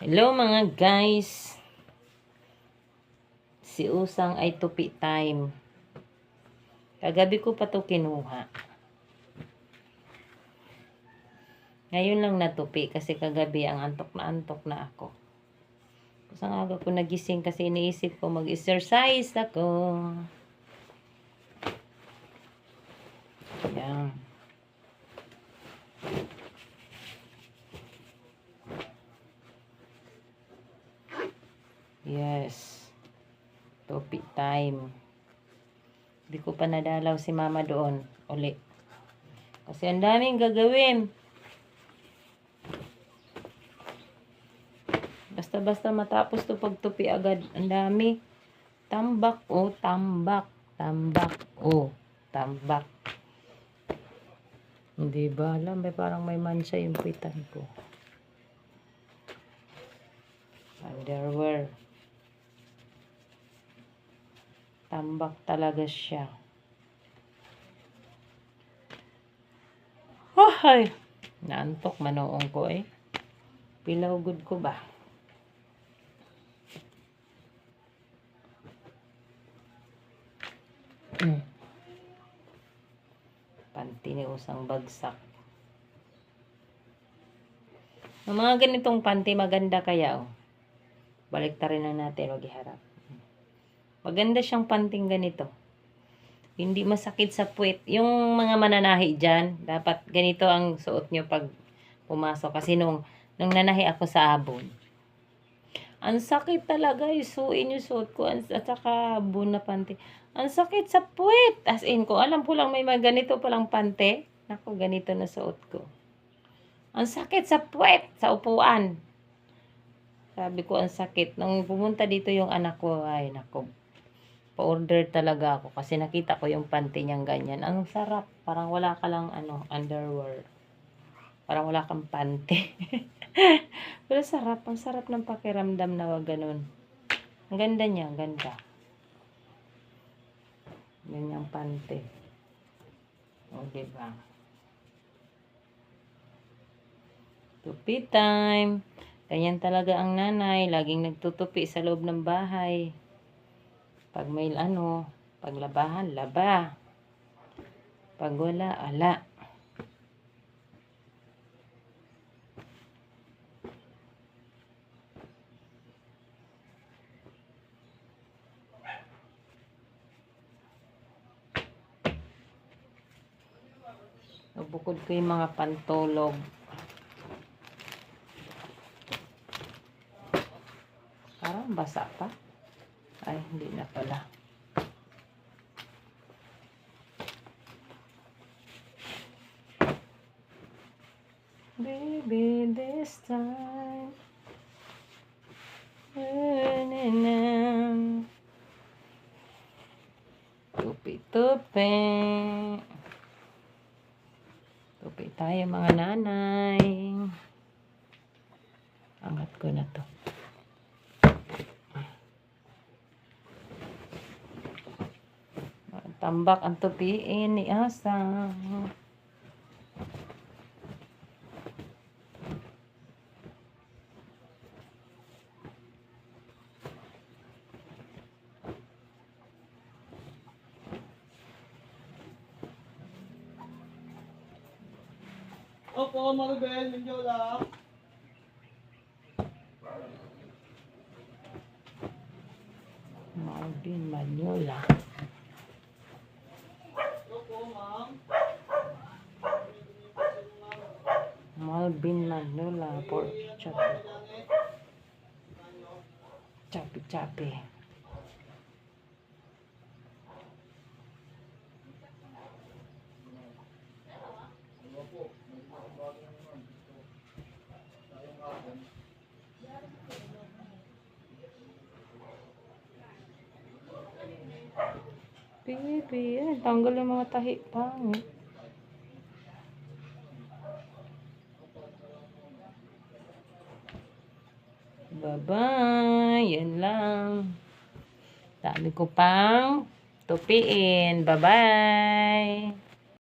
Hello mga guys. Si Usang ay tupi time. Kagabi ko pa to kinuha. Ngayon lang natupi kasi kagabi ang antok na antok na ako. Kusang aga ko nagising kasi iniisip ko mag-exercise ako. Yan. Yes. Topic time. Hindi ko pa nadalaw si mama doon. Uli. Kasi ang daming gagawin. Basta-basta matapos to pagtupi agad. Ang dami. Tambak. Oh, tambak. Tambak. Oh, tambak. Hindi ba alam? May parang may mansa yung pitan ko. Underwear. Tambak talaga siya. Ay! Naantok manoong ko eh. Pilaw good ko ba? Mm. Panty ni usang bagsak. Ang mga ganitong panty maganda kaya oh. Balik na natin, wag iharap. Maganda siyang panting ganito. Hindi masakit sa puwet. Yung mga mananahi dyan, dapat ganito ang suot nyo pag pumasok. Kasi nung, nung nanahi ako sa abon, ang sakit talaga yung suin yung suot ko at saka abon na panty. Ang sakit sa puwet. As in, kung alam ko lang may mga ganito palang pante, naku, ganito na suot ko. Ang sakit sa puwet, sa upuan. Sabi ko, ang sakit. Nung pumunta dito yung anak ko, ay, naku, pa-order talaga ako kasi nakita ko yung panty niyang ganyan. Ang sarap. Parang wala ka lang, ano, underwear. Parang wala kang panty. Pero sarap. Ang sarap ng pakiramdam na wag ganun. Ang ganda niya, ang ganda. Ganyang panty. O, diba? Tupi time. Ganyan talaga ang nanay. Laging nagtutupi sa loob ng bahay. Pag may ano, paglabahan, laba. Pag wala, ala. Bukod ko yung mga pantolog. Parang basa pa. Ay, hindi na pala. Baby, this time. Na-na-na. Tupi-tupi. Tupi tayo mga nanay. Angat ko na to. Tambak ang tupiin ni Asa. Opo, Maribel, medyo lang. Marvin Manyola. Opo, ma'am. Malvin Manyola for chapi. Chapi chapi. Baby, ay, tanggal yung mga tahi pangit. Bye-bye. Yan lang. Dami ko pang tupiin. Bye-bye.